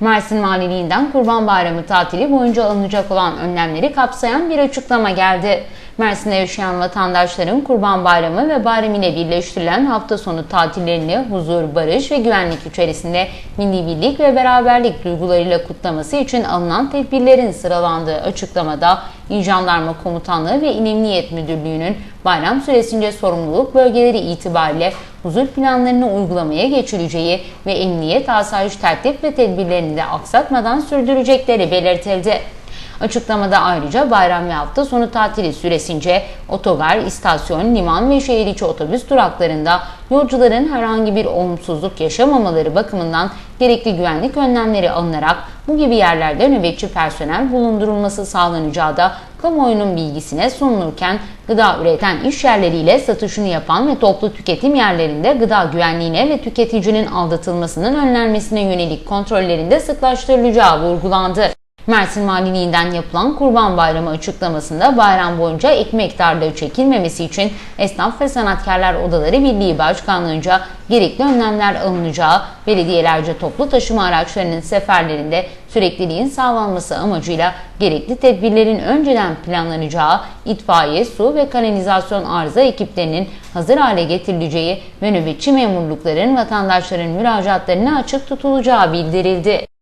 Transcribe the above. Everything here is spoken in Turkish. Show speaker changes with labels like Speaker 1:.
Speaker 1: Mersin Valiliğinden Kurban Bayramı tatili boyunca alınacak olan önlemleri kapsayan bir açıklama geldi. Mersin'de yaşayan vatandaşların Kurban Bayramı ve bayram ile birleştirilen hafta sonu tatillerini huzur, barış ve güvenlik içerisinde milli birlik ve beraberlik duygularıyla kutlaması için alınan tedbirlerin sıralandığı açıklamada İl Jandarma Komutanlığı ve İl Emniyet Müdürlüğü'nün bayram süresince sorumluluk bölgeleri itibariyle huzur planlarını uygulamaya geçireceği ve emniyet, asayiş tertip ve tedbirlerini de aksatmadan sürdürecekleri belirtildi. Açıklamada ayrıca bayram ve hafta sonu tatili süresince otogar, istasyon, liman ve şehir içi otobüs duraklarında yolcuların herhangi bir olumsuzluk yaşamamaları bakımından gerekli güvenlik önlemleri alınarak bu gibi yerlerde nöbetçi personel bulundurulması sağlanacağı da kamuoyunun bilgisine sunulurken gıda üreten iş yerleriyle satışını yapan ve toplu tüketim yerlerinde gıda güvenliğine ve tüketicinin aldatılmasının önlenmesine yönelik kontrollerinde sıklaştırılacağı vurgulandı. Mersin Valiliğinden yapılan Kurban Bayramı açıklamasında bayram boyunca ekmek darlığı çekilmemesi için Esnaf ve Sanatkarlar Odaları Birliği Başkanlığı'nca gerekli önlemler alınacağı, belediyelerce toplu taşıma araçlarının seferlerinde sürekliliğin sağlanması amacıyla gerekli tedbirlerin önceden planlanacağı, itfaiye, su ve kanalizasyon arıza ekiplerinin hazır hale getirileceği ve nöbetçi memurlukların vatandaşların müracaatlarına açık tutulacağı bildirildi.